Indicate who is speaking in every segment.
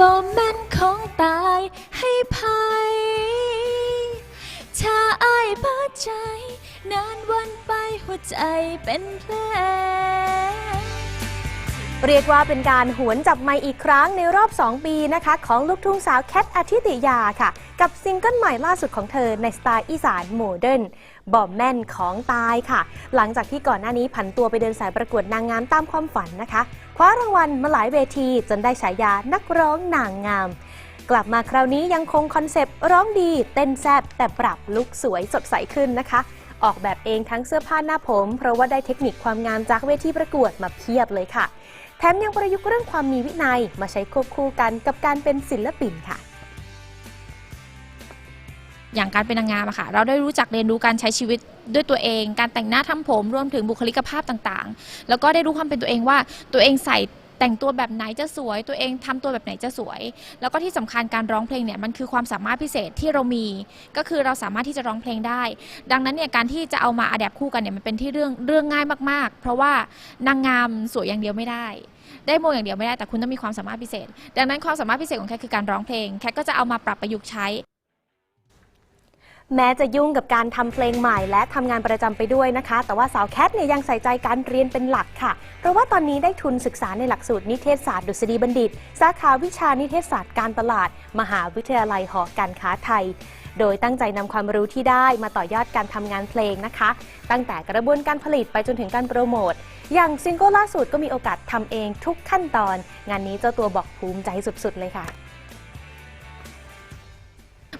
Speaker 1: บ่แม่นของตายให้ภัยชาอายเปิดใจ นานวันไปหัวใจเป็นแผล
Speaker 2: เรียกว่าเป็นการหวนจับไมค์อีกครั้งในรอบ 2 ปีนะคะ ของลูกทุ่งสาวแคทอาทิติยาค่ะ กับซิงเกิลใหม่ล่าสุดของเธอในสไตล์อีสานโมเดิร์นบอมแม่นของตายค่ะ หลังจากที่ก่อนหน้านี้ผันตัวไปเดินสายประกวดนางงามตามความฝันนะคะคว้ารางวัลมาหลายเวทีจนได้ฉายานักร้องนางงาม กลับมาคราวนี้ยังคงคอนเซปต์ร้องดี เต้นแซบแต่ปรับลุคสวยสดใสขึ้นนะคะ ออกแบบเองทั้งเสื้อผ้าหน้าผม เพราะว่าได้เทคนิคความงามจากเวทีประกวดมาเพียบเลยค่ะแถมยังประยุกต์เรื่องความมีวินัยมาใช้ควบคู่กันกับการเป็นศิลปินค่ะ
Speaker 3: อย่างการเป็นนางงามอะค่ะ เราได้รู้จักเรียนรู้การใช้ชีวิตด้วยตัวเอง การแต่งหน้าทำผม รวมถึงบุคลิกภาพต่างๆ แล้วก็ได้รู้ความเป็นตัวเองว่าตัวเองใส่แต่งตัวแบบไหนจะสวย ตัวเองทำตัวแบบไหนจะสวย แล้วก็ที่สำคัญการร้องเพลงเนี่ยมันคือความสามารถพิเศษที่เรามี ก็คือเราสามารถที่จะร้องเพลงได้ ดังนั้นเนี่ยการที่จะเอามาอัดแอปคู่กันเนี่ยมันเป็นที่เรื่องเรื่องง่ายมากๆ เพราะว่านางงามสวยอย่างเดียวไม่ได้ ได้โมอย่างเดียวไม่ได้แต่คุณต้องมีความสามารถพิเศษ ดังนั้นความสามารถพิเศษของแคทคือการร้องเพลงแคทก็จะเอามาปรับประยุกต์ใช้
Speaker 2: แม้จะยุ่งกับการทำเพลงใหม่ และทำงานประจำไปด้วยนะคะ แต่ว่าสาวแคทเนี่ยยังใส่ใจการเรียนเป็นหลักค่ะ เพราะว่าตอนนี้ได้ทุนศึกษาในหลักสูตรนิเทศศาสตร์ดุษฎีบัณฑิต สาขาวิชานิเทศศาสตร์การตลาด มหาวิทยาลัยหอการค้าไทย โดยตั้งใจนำความรู้ที่ได้มาต่อยอดการทำงานเพลงนะคะ ตั้งแต่กระบวนการผลิตไปจนถึงการโปรโมท อย่างซิงเกิลล่าสุดก็มีโอกาสทำเองทุกขั้นตอน งานนี้เจ้าตัวบอกภูมิใจสุดๆเลยค่ะ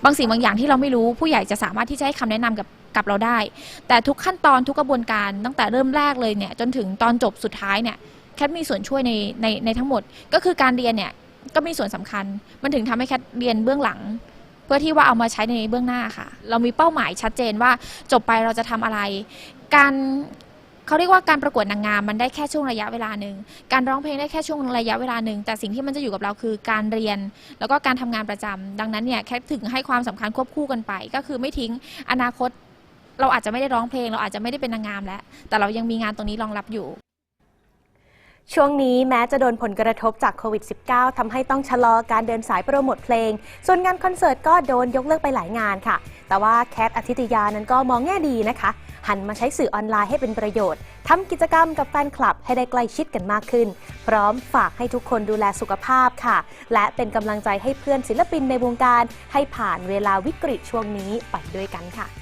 Speaker 3: บางสิ่งบางอย่างที่เราไม่รู้ผู้ใหญ่จะสามารถที่จะให้คำแนะนำกับกับเราได้ แต่ทุกขั้นตอนทุกกระบวนการตั้งแต่เริ่มแรกเลยเนี่ยจนถึงตอนจบสุดท้ายเนี่ยแคทมีส่วนช่วยในในในทั้งหมด ก็คือการเรียนเนี่ยก็มีส่วนสำคัญ มันถึงทำให้แคทเรียนเบื้องหลัง เพื่อที่ว่าเอามาใช้ในเบื้องหน้าค่ะ เรามีเป้าหมายชัดเจนว่าจบไปเราจะทำอะไร การ เขาเรียกว่าการประกวดนางงามมันได้แค่ช่วงระยะเวลาหนึ่งการร้องเพลงได้แค่ช่วงระยะเวลาหนึ่งแต่สิ่งที่มันจะอยู่กับเราคือการเรียน แล้วก็การทำงานประจำดังนั้นเนี่ยแค่ถึงให้ความสำคัญควบคู่กันไป ก็คือไม่ทิ้งอนาคต เราอาจจะไม่ได้ร้องเพลง เราอาจจะไม่ได้เป็นนางงามแล้ว แต่เรายังมีงานตรงนี้รองรับอยู่
Speaker 2: ช่วงนี้แม้จะโดนผลกระทบจากโควิด -19 ทำให้ต้องชะลอการเดินสายโปรโมทเพลง ส่วนงานคอนเสิร์ตก็โดนยกเลิกไปหลายงานค่ะ แต่ว่าแคทอาทิตยานั้นก็มองแง่ดีนะคะ หันมาใช้สื่อออนไลน์ให้เป็นประโยชน์ทำกิจกรรมกับแฟนคลับให้ได้ใกล้ชิดกันมากขึ้น พร้อมฝากให้ทุกคนดูแลสุขภาพค่ะ และเป็นกำลังใจให้เพื่อนศิลปินในวงการ ให้ผ่านเวลาวิกฤตช่วงนี้ไปด้วยกันค่ะ